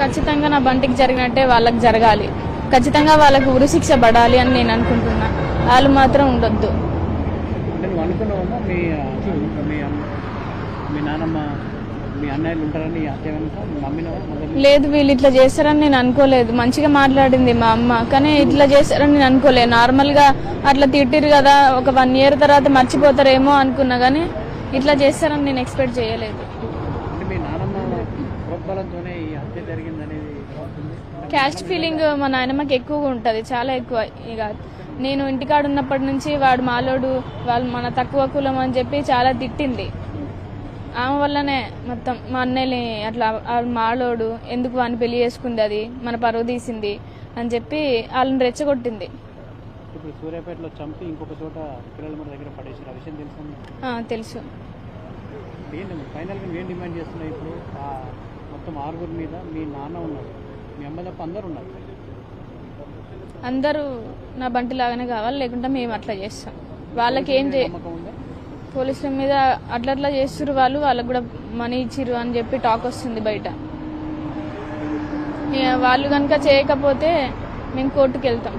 ఖచ్చితంగా నా బంటికి జరిగినట్టే వాళ్ళకి జరగాలి. ఖచ్చితంగా వాళ్ళకి ఉరిశిక్ష పడాలి అని నేను అనుకుంటున్నా. వాళ్ళు మాత్రం ఉండొద్దు. లేదు వీళ్ళు ఇట్లా చేస్తారని నేను అనుకోలేదు. మంచిగా మాట్లాడింది మా అమ్మ. కానీ ఇట్లా చేస్తారని నేను అనుకోలేదు. నార్మల్గా అట్లా తిట్టిరు కదా ఒక వన్ ఇయర్ తర్వాత మర్చిపోతారేమో అనుకున్నా కానీ ఇట్లా చేస్తారని నేను ఎక్స్పెక్ట్ చేయలేదు. అంటే మీ నాన్నమ్మ ప్రోద్బలంతోనే ఈ హత్య జరిగిందనేది అవుతుంది క్యాస్ట్ ఫీలింగ్ మా నాయనమ్మకి ఎక్కువగా ఉంటుంది చాలా ఎక్కువ. ఇక నేను ఇంటికాడ ఉన్నప్పటి నుంచి వాడు మాలోడు వాళ్ళు మన తక్కువ కులం అని చెప్పి చాలా తిట్టింది. ఆమె వల్లనే మొత్తం మా అన్నయ్యని అట్లా మాలోడు ఎందుకు వాడిని పెళ్ళి చేసుకుంది అది మన పరువు తీసింది అని చెప్పి వాళ్ళని రెచ్చగొట్టింది. ఇప్పుడు సూర్యాపేటలో చంపి ఇంకొక చోట పిల్లల దగ్గర పడేసారు ఆ విషయం తెలుసు. ఏంటి ఫైనల్గా నేను డిమాండ్ చేస్తున్నా ఇప్పుడు? మొత్తం ఆరుగురు మీద మీ నాన్న ఉన్నాడు మీ అమ్మ తప్ప అందరు ఉన్నారు. అందరూ నా బంటి లాగానే కావాలి లేకుంటే మేము అట్లా చేస్తాం. వాళ్ళకి ఏం చే పోలీసుల మీద అట్లా అట్లా చేస్తురు వాళ్ళు వాళ్ళకు కూడా మనీ ఇచ్చిర్రు అని చెప్పి టాక్ వస్తుంది బయట. వాళ్ళు కనుక చేయకపోతే మేము కోర్టుకు వెళ్తాం.